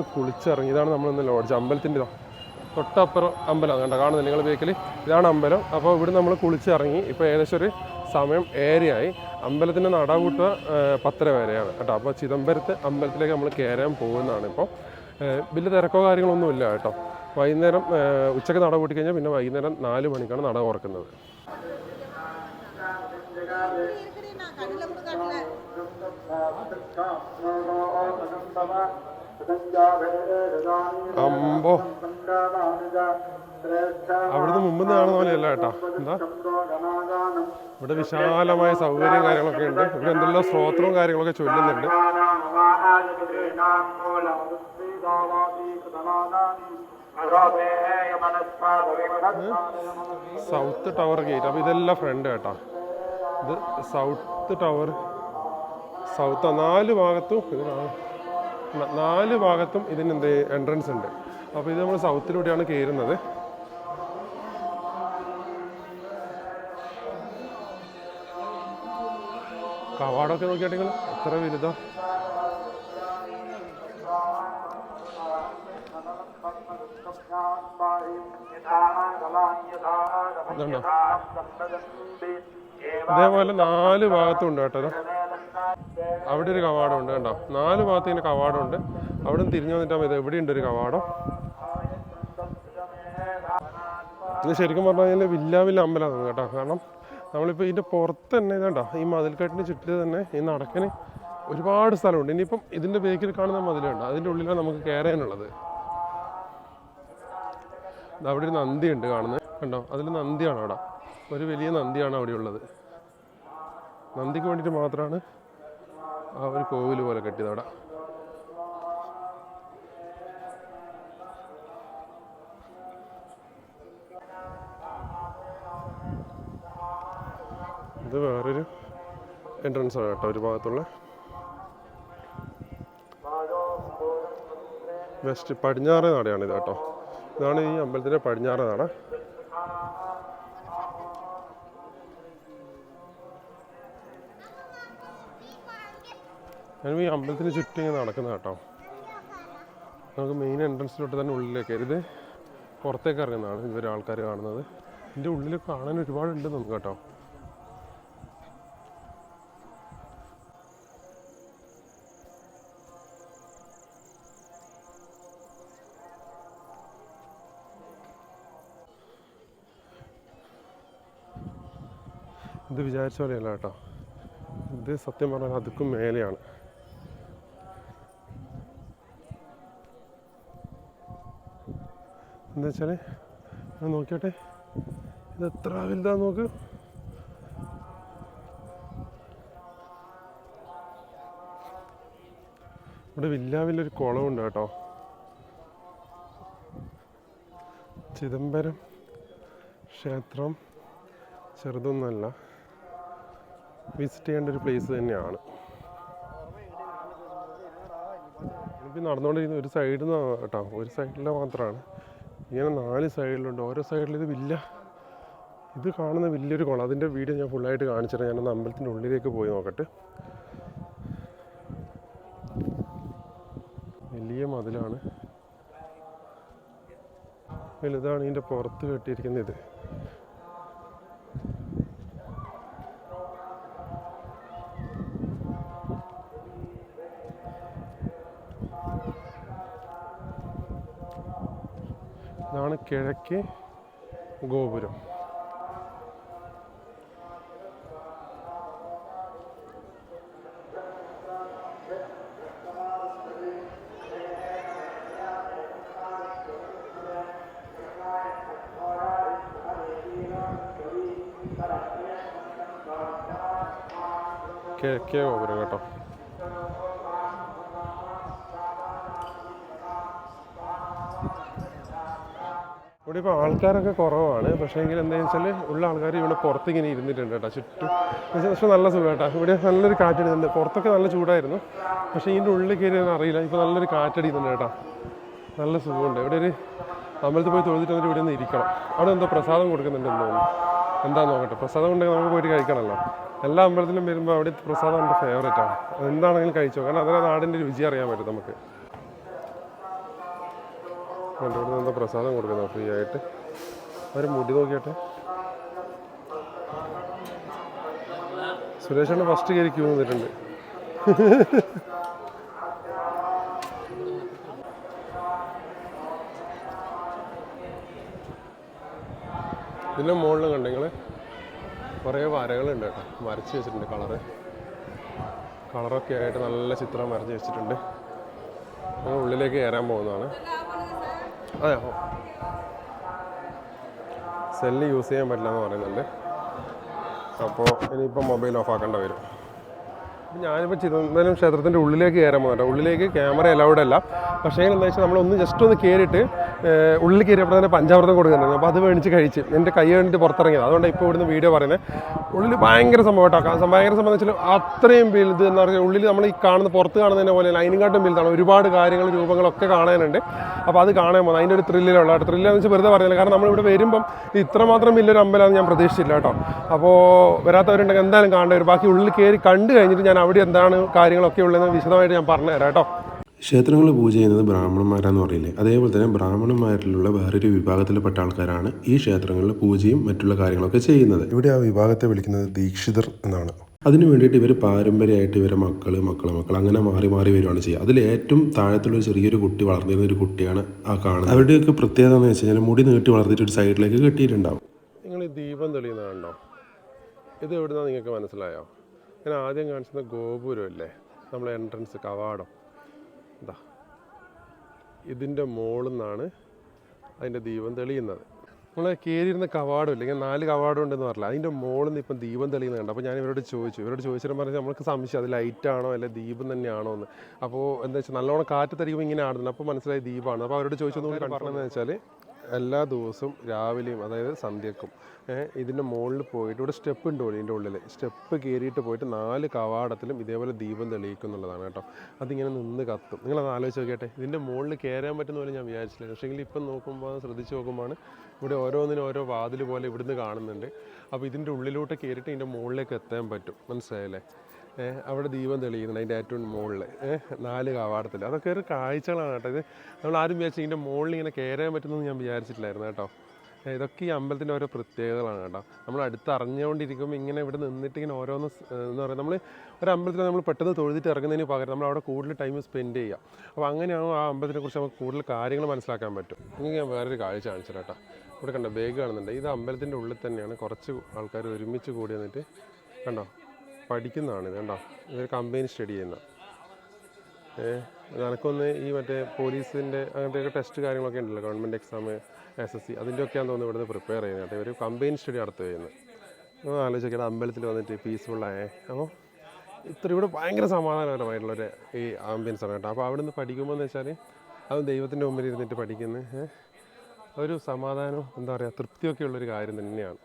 നിന്ന് കുളിച്ചിറങ്ങി. ഇതാണ് നമ്മൾ നമ്മളിന്ന് ലോഡ്ജ്. അമ്പലത്തിന്റെ തൊട്ടപ്പുറം അമ്പലം. കണ്ട കാണുന്നില്ല നിങ്ങൾ ബേക്കിൽ ഇതാണ് അമ്പലം. അപ്പോൾ ഇവിടെ നമ്മൾ കുളിച്ചിറങ്ങി. ഇപ്പോൾ ഏകദേശം ഒരു സമയം ഏറെയായി. അമ്പലത്തിന്റെ നടകൂട്ട പത്തര വരെയാണ് കേട്ടോ. അപ്പോൾ ചിദംബരത്ത് അമ്പലത്തിലേക്ക് നമ്മൾ കയറാൻ പോകുന്നതാണ് ഇപ്പോൾ. വലിയ തിരക്കോ കാര്യങ്ങളൊന്നും ഇല്ല കേട്ടോ. വൈകുന്നേരം ഉച്ചയ്ക്ക് നട കൂട്ടി കഴിഞ്ഞാൽ പിന്നെ വൈകുന്നേരം നാല് മണിക്കാണ് നട തുറക്കുന്നത്. അമ്പോ. അവിടുന്ന് മുമ്പ് കാണുന്ന പോലെയല്ല കേട്ടോ. എന്താ? ഇവിടെ വിശാലമായ സൗകര്യം കാര്യങ്ങളൊക്കെ ഉണ്ട്. ഇവിടെ എന്തെല്ലാം സ്ത്രോത്രവും കാര്യങ്ങളൊക്കെ ചൊല്ലുന്നുണ്ട്. സൗത്ത് ടവർ ഗേറ്റ് അപ്പോൾ ഇതെല്ലാം ഫ്രണ്ട് കേട്ടോ. ഇത് സൗത്ത് ടവർ സൗത്ത് നാല് ഭാഗത്തും ഇത് നാ- ന- നാല് ഭാഗത്തും ഇതിന് എന്ത് എൻട്രൻസ് ഉണ്ട്. അപ്പോൾ ഇത് നമ്മൾ സൗത്തിലൂടെയാണ് കയറുന്നത്. കവാടമൊക്കെ നോക്കിയാട്ടെങ്കിൽ എത്ര വലുതാ? ഇതേപോലെ നാല് ഭാഗത്തും ഉണ്ട് കേട്ടോ. അവിടെ ഒരു കവാടമുണ്ട് കണ്ടോ? നാല് ഭാഗത്ത് ഇങ്ങനെ കവാടമുണ്ട്. അവിടെ നിന്ന് തിരിഞ്ഞു വന്നിട്ടാകുമ്പോൾ ഇത് എവിടെയുണ്ട് ഒരു കവാടം? ഇത് ശരിക്കും പറഞ്ഞു കഴിഞ്ഞാൽ വില്ലാവില്ല അമ്പലമാണ് കേട്ടോ. കാരണം നമ്മളിപ്പോൾ ഇതിന്റെ പുറത്ത് തന്നെ ഇതുണ്ടോ ഈ മതിൽക്കെട്ടിന് ചുറ്റിൽ തന്നെ ഈ നടക്കന് ഒരുപാട് സ്ഥലമുണ്ട്. ഇനിയിപ്പം ഇതിന്റെ ബേക്കിൽ കാണുന്ന മതിലുണ്ട്. അതിന്റെ ഉള്ളിലാണ് നമുക്ക് കയറാനുള്ളത് അവിടെ ഒരു നന്ദി ഉണ്ട് കാണുന്നത് കണ്ടോ? അതിൽ നന്ദിയാണ് അവിടെ. ഒരു വലിയ നന്ദിയാണ് അവിടെ ഉള്ളത് നന്ദിക്ക് വേണ്ടിയിട്ട് മാത്രമാണ് ആ ഒരു കോവിൽ പോലെ കെട്ടിയത് അവിടെ. ഇത് വേറൊരു എൻട്രൻസ് ആണ് കേട്ടോ ഒരു ഭാഗത്തുള്ള. വെസ്റ്റ് പടിഞ്ഞാറ് നടയാണ് ഇത് കേട്ടോ. ഇതാണ് ഈ അമ്പലത്തിന്റെ പടിഞ്ഞാറ് നട. ഞാൻ ഈ അമ്പലത്തിന് ചുറ്റും ഇങ്ങനെ നടക്കുന്ന കേട്ടോ. നമുക്ക് മെയിൻ എൻട്രൻസിലോട്ട് തന്നെ ഉള്ളിലേക്ക് ഇത് പുറത്തേക്ക് ഇറങ്ങുന്നതാണ് ഇതുവരെ ആൾക്കാർ കാണുന്നത്. ഇതിന്റെ ഉള്ളിൽ കാണാൻ ഒരുപാടുണ്ട് നമുക്ക് കേട്ടോ. ഇത് വിചാരിച്ച പോലെയല്ല കേട്ടോ. ഇത് സത്യം പറഞ്ഞാൽ അതുക്കും മേലെയാണ്. എന്താ വെച്ചാൽ നോക്കിയോട്ടെ. ഇത് എത്ര വലുതാ നോക്ക്. ഇവിടെ വില്ലാവില്ലൊരു കുളമുണ്ട് കേട്ടോ. ചിദംബരം ക്ഷേത്രം ചെറുതൊന്നുമല്ല വിസിറ്റ് ചെയ്യേണ്ട ഒരു പ്ലേസ് തന്നെയാണ്. ഇപ്പം നടന്നുകൊണ്ടിരിക്കുന്ന ഒരു സൈഡിൽ നിന്ന് കേട്ടോ. ഒരു സൈഡിൽ മാത്രമാണ് ഇങ്ങനെ നാല് സൈഡിലുണ്ട്. ഓരോ സൈഡിലും ഇത് വില്ല ഇത് കാണുന്ന വലിയൊരു കുളം അതിന്റെ വീഡിയോ ഞാൻ ഫുള്ളായിട്ട് കാണിച്ചിട്ട് ഞാനൊന്ന് അമ്പലത്തിന്റെ ഉള്ളിലേക്ക് പോയി നോക്കട്ടെ. വലിയ മതിലാണ്. വലുതാണ് ഇതിന്റെ പുറത്ത് കെട്ടിയിരിക്കുന്നത് ഇത്. ഇതാണ് കിഴക്കേ ഗോപുരം. കിഴക്കേ ഗോപുരം കേട്ടോ. ഇവിടെ ഇപ്പോൾ ആൾക്കാരൊക്കെ കുറവാണ്. പക്ഷേ എങ്കിൽ എന്താണെന്ന് വെച്ചാൽ ഉള്ള ആൾക്കാർ ഇവിടെ പുറത്തിങ്ങനെ ഇരുന്നിട്ടുണ്ട് കേട്ടോ. ചുറ്റും പക്ഷേ നല്ല സുഖം കേട്ടോ ഇവിടെ നല്ലൊരു കാറ്റടിക്കുന്നുണ്ട് പുറത്തൊക്കെ നല്ല ചൂടായിരുന്നു. പക്ഷേ ഇതിന്റെ ഉള്ളിൽ കയറി അറിയില്ല. ഇപ്പോൾ നല്ലൊരു കാറ്റടിക്കുന്നുണ്ട് കേട്ടോ. നല്ല സുഖമുണ്ട്. ഇവിടെ ഒരു അമ്പലത്തിൽ പോയി തൊഴുതിട്ട് ഇവിടെ നിന്ന് ഇരിക്കണം. അവിടെ എന്തോ പ്രസാദം കൊടുക്കുന്നുണ്ടെന്ന് തോന്നുന്നു. എന്താ നോക്കട്ടെ. പ്രസാദം ഉണ്ടെങ്കിൽ നമുക്ക് പോയിട്ട് കഴിക്കണമല്ലോ എല്ലാ അമ്പലത്തിലും വരുമ്പോൾ അവിടെ പ്രസാദം എന്റെ ഫേവറേറ്റാണ് എന്താണെങ്കിലും കഴിച്ചോ. കാരണം അതിനെ നാടിന്റെ രുചി അറിയാൻ പറ്റും നമുക്ക്. എന്റെ ഇവിടെ പ്രസാദം കൊടുക്കുന്നത് ഫ്രീ ആയിട്ട്. അവർ മുടി നോക്കിയാട്ടെ. സുരേഷാണ് ഫസ്റ്റ് കയറി ക്യൂ നിന്നിട്ടുണ്ട് ഇതിന്റെ മുകളിൽ കണ്ടെങ്കിൽ കുറേ വരകളുണ്ട് കേട്ടോ. വരച്ച് വെച്ചിട്ടുണ്ട് കളറ് കളറൊക്കെ ആയിട്ട് നല്ല ചിത്രം വരച്ച് വെച്ചിട്ടുണ്ട്. ഞങ്ങൾ ഉള്ളിലേക്ക് കയറാൻ പോകുന്നതാണ്. അതെ സെല്ല് യൂസ് ചെയ്യാൻ പറ്റില്ല എന്ന് പറയുന്നുണ്ട്. അപ്പോൾ ഇനിയിപ്പോൾ മൊബൈൽ ഓഫ് ആക്കേണ്ട വരും. ഞാനിപ്പോൾ ചിദംബരം ക്ഷേത്രത്തിന്റെ ഉള്ളിലേക്ക് കയറാൻ പോകുന്നുണ്ട്. ഉള്ളിലേക്ക് ക്യാമറ അലൗഡ് അല്ല. പക്ഷേ എന്താ വെച്ചാൽ നമ്മളൊന്ന് ജസ്റ്റ് ഒന്ന് കയറിയിട്ട് ഉള്ളിൽ കയറിയപ്പോൾ തന്നെ പഞ്ചാമൃതം കൊടുക്കുന്നുണ്ട്. അപ്പോൾ അത് മേടിച്ച് കഴിച്ച് എന്റെ കൈ വേണ്ടിയിട്ട് പുറത്തിറങ്ങിയത്. അതുകൊണ്ട് ഇപ്പോൾ ഇവിടുന്ന് വീഡിയോ പറയുന്നത് ഉള്ളിൽ ഭയങ്കര സംഭവം കേട്ടോ. കാ- ഭയങ്കര സംഭവം വെച്ചാൽ അത്രയും വലുത് എന്ന് പറഞ്ഞാൽ ഉള്ളിൽ നമ്മൾ ഈ കാണുന്ന പുറത്ത് കാണുന്നതിനെ പോലെ അതിനെക്കാട്ടും വലുതാണ്. ഒരുപാട് കാര്യങ്ങൾ രൂപങ്ങളൊക്കെ കാണാനുണ്ട്. അപ്പോൾ അത് കാണാൻ പോകുന്നത് അതിന്റെ ഒരു ത്രില്ലിലുള്ള ത്രില്ലെന്ന് വെച്ചാൽ വെറുതെ പറയുന്നില്ല കാരണം നമ്മളിവിടെ വരുമ്പം ഇത് ഇത്രമാത്രം വലിയൊരു അമ്പലമാണെന്ന് ഞാൻ പ്രതീക്ഷിച്ചില്ല കേട്ടോ. അപ്പോൾ വരാത്തവരുണ്ടെങ്കിൽ എന്തായാലും കാണേണ്ടി വരും. ബാക്കി ഉള്ളിൽ കയറി കണ്ടു കഴിഞ്ഞിട്ട് ഞാൻ അവിടെ എന്താണ് കാര്യങ്ങളൊക്കെ ഉള്ളതെന്ന് വിശദമായിട്ട് ഞാൻ പറഞ്ഞു തരാം കേട്ടോ. ക്ഷേത്രങ്ങളിൽ പൂജ ചെയ്യുന്നത് ബ്രാഹ്മണന്മാരാന്ന് പറയില്ലേ? അതേപോലെ തന്നെ ബ്രാഹ്മണന്മാരിലുള്ള വേറൊരു വിഭാഗത്തിൽപ്പെട്ട ആൾക്കാരാണ് ഈ ക്ഷേത്രങ്ങളിൽ പൂജയും മറ്റുള്ള കാര്യങ്ങളൊക്കെ ചെയ്യുന്നത്. ഇവിടെ ആ വിഭാഗത്തെ വിളിക്കുന്നത് ദീക്ഷിതർ എന്നാണ്. അതിനു വേണ്ടിയിട്ട് ഇവർ പാരമ്പര്യമായിട്ട് ഇവരെ മക്കൾ മക്കളെ മക്കൾ അങ്ങനെ മാറി മാറി വരുവാണ് ചെയ്യുക. അതിൽ ഏറ്റവും താഴത്തുള്ള ഒരു ചെറിയൊരു കുട്ടി വളർന്നിരുന്ന ഒരു കുട്ടിയാണ് ആ കാണുന്നത്. അവരുടെയൊക്കെ പ്രത്യേകത എന്ന് വെച്ച് കഴിഞ്ഞാൽ മുടി നീട്ടി വളർത്തിയിട്ട് ഒരു സൈഡിലേക്ക് കെട്ടിയിട്ടുണ്ടാവും. നിങ്ങൾ ഈ ദീപം തെളിയുന്നതാണോ ഇത് എവിടുന്നാണ് നിങ്ങൾക്ക് മനസ്സിലായോ? ഞാൻ ആദ്യം കാണിച്ചത് ഗോപുരമല്ലേ നമ്മൾ എൻട്രൻസ് കവാടം. എന്താ ഇതിന്റെ മുകളിൽ നിന്നാണ് അതിന്റെ ദീപം തെളിയുന്നത്. നമ്മൾ കയറിയിരുന്ന കവാടം ഇല്ല? ഇങ്ങനെ നാല് കവാടം ഉണ്ടെന്ന് പറഞ്ഞില്ല? അതിന്റെ മുകളിൽ നിന്ന് ഇപ്പം ദീപം തെളിയുന്നത് കണ്ടു? അപ്പോൾ ഞാൻ ഇവരോട് ചോദിച്ചു. ഇവരോട് ചോദിച്ചിട്ട് പറഞ്ഞാൽ നമുക്ക് സംശയം. അത് ലൈറ്റാണോ അല്ലെ ദീപം തന്നെയാണോ എന്ന്. അപ്പോൾ എന്താ വെച്ചാൽ നല്ലോണം കാറ്റ് തരികുമ്പോൾ ഇങ്ങനെ ആടുന്നുണ്ട്. അപ്പോൾ മനസ്സിലായി ദീപമാണ് അപ്പോൾ അവരോട് ചോദിച്ചൊന്നും പറഞ്ഞതെന്ന് വെച്ചാൽ എല്ലാ ദിവസവും രാവിലെയും അതായത് സന്ധ്യക്കും ഇതിന്റെ മുകളിൽ പോയിട്ട് ഇവിടെ സ്റ്റെപ്പ് ഉണ്ട് ഇതിന്റെ ഉള്ളിൽ സ്റ്റെപ്പ് കയറിയിട്ട് പോയിട്ട് നാല് കവാടത്തിലും ഇതേപോലെ ദീപം തെളിയിക്കും എന്നുള്ളതാണ് കേട്ടോ. അതിങ്ങനെ നിന്ന് കത്തും. നിങ്ങളത് ആലോചിച്ച് നോക്കിയട്ടെ. ഇതിന്റെ മുകളിൽ കയറാൻ പറ്റുന്ന പോലെ ഞാൻ വിചാരിച്ചില്ല പക്ഷേങ്കിൽ ഇപ്പം നോക്കുമ്പോൾ ശ്രദ്ധിച്ച് നോക്കുമ്പോൾ ഇവിടെ ഓരോന്നിനും ഓരോ വാതിൽ പോലെ ഇവിടുന്ന് കാണുന്നുണ്ട്. അപ്പോൾ ഇതിന്റെ ഉള്ളിലോട്ട് കയറിയിട്ട് ഇതിന്റെ മുകളിലേക്ക് എത്താൻ പറ്റും. മനസ്സിലായല്ലേ? അവിടെ ദീപം തെളിയുന്നുണ്ട് അതിന്റെ ഏറ്റവും മുകളിൽ നാല് കവാടത്തിൽ അതൊക്കെ ഒരു കാഴ്ചകളാണ് കേട്ടോ. ഇത് നമ്മൾ ആരും വിചാരിച്ചു ഇതിന്റെ മുകളിൽ ഇങ്ങനെ കയറാൻ പറ്റുമെന്ന് ഞാൻ വിചാരിച്ചിട്ടില്ലായിരുന്നു കേട്ടോ. ഇതൊക്കെ ഈ അമ്പലത്തിന്റെ ഓരോ പ്രത്യേകതകളാണ് കേട്ടോ. നമ്മൾ അടുത്ത് അറിഞ്ഞുകൊണ്ടിരിക്കുമ്പോൾ ഇങ്ങനെ ഇവിടെ നിന്നിട്ട് ഇങ്ങനെ ഓരോന്ന് എന്ന് പറയുക നമ്മൾ ഒരു അമ്പലത്തിൽ നമ്മൾ പെട്ടെന്ന് തൊഴുതിട്ട് ഇറങ്ങുന്നതിന് പകരം നമ്മൾ അവിടെ കൂടുതൽ ടൈം സ്പെൻഡ് ചെയ്യാം. അപ്പോൾ അങ്ങനെയാകും ആ അമ്പലത്തിനെ കുറിച്ച് നമുക്ക് കൂടുതൽ കാര്യങ്ങൾ മനസ്സിലാക്കാൻ പറ്റും. നിങ്ങൾക്ക് ഞാൻ വേറൊരു കാഴ്ച കാണിച്ചു കേട്ടോ. ഇവിടെ കണ്ടോ ബേഗ് കാണുന്നുണ്ട്. ഇത് അമ്പലത്തിന്റെ ഉള്ളിൽ തന്നെയാണ്. കുറച്ച് ആൾക്കാർ ഒരുമിച്ച് കൂടി വന്നിട്ട് കണ്ടോ? പഠിക്കുന്നതാണ് ഇത് കണ്ടോ? ഇതൊരു കമ്പനി സ്റ്റഡി ചെയ്യുന്ന. ഏഹ് എനക്കൊന്ന് ഈ മറ്റേ പോലീസിന്റെ അങ്ങനത്തെയൊക്കെ ടെസ്റ്റ് കാര്യങ്ങളൊക്കെ ഉണ്ടല്ലോ government exam S S C അതിന്റെയൊക്കെയാണെന്ന് തോന്നുന്നു ഇവിടുന്ന് പ്രിപ്പയർ ചെയ്യുന്നത്. കേട്ടോ ഇവർ കമ്പനി സ്റ്റഡി നടത്തു ചെയ്യുന്നത് ഒന്ന് ആലോചിക്കട്ടെ അമ്പലത്തിൽ വന്നിട്ട് പീസ്ഫുള്ളായേ അപ്പോൾ ഇത്ര ഇവിടെ ഭയങ്കര സമാധാനപരമായിട്ടുള്ളൊരു ഈ ആംബിയൻസ് ആണ് കേട്ടോ. അപ്പോൾ അവിടെ നിന്ന് പഠിക്കുമ്പോൾ എന്ന് വെച്ചാൽ അത് ദൈവത്തിന്റെ മുമ്പിൽ ഇരുന്നിട്ട് പഠിക്കുന്നത് ഒരു സമാധാനവും എന്താ പറയുക തൃപ്തിയൊക്കെ ഉള്ളൊരു കാര്യം തന്നെയാണ്.